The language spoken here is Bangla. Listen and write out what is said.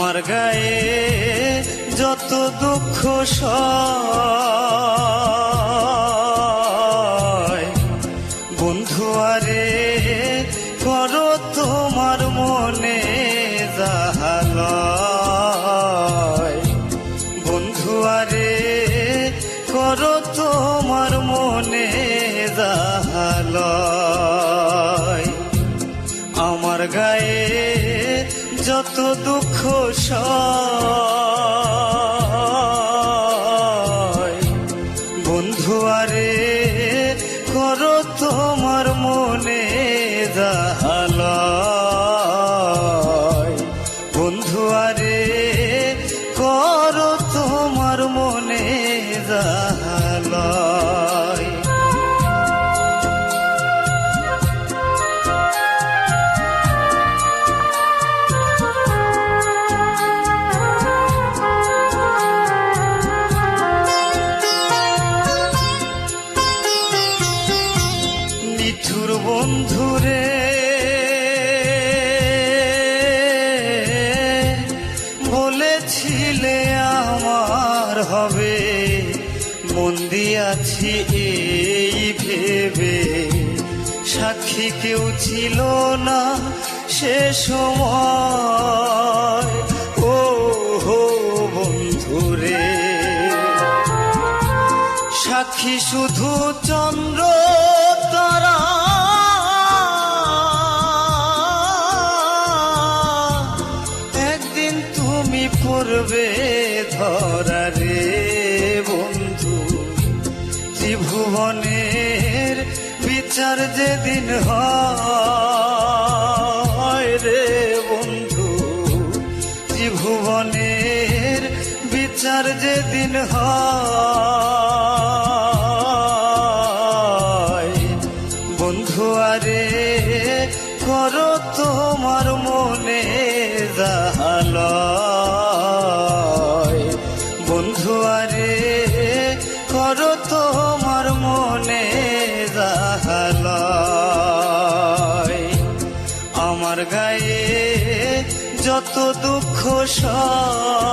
আমার গায়ে যত দুঃখ বন্ধু, আরে, করো তোমার মনে জাহালয় বন্ধু, আরে, করো তোমার মনে জাহালয় আমার গায়ে যত দুঃখ বন্ধু আরে করো তোমার মনে জাহালয় বন্ধু আরে করো তোমার মনে জাহালয় বন্ধুরে বলেছিলে আমার হবে, মন দিয়াছি এই ভেবে। সাক্ষী কেউ ছিল না সে সময়। ও হো বন্ধুরে, সাক্ষী শুধু চন্দ্র তুমি পড়বে ধরা রে বন্ধু। ত্রিভুবনের বিচার যেদিন হয় রে বন্ধু, ত্রিভুবনের বিচার যেদিন হয়। বন্ধু, আরে করো তোমার মনে জাহালয় তোমার মনে জাহাল আমার গায়ে যত দুঃখ সয়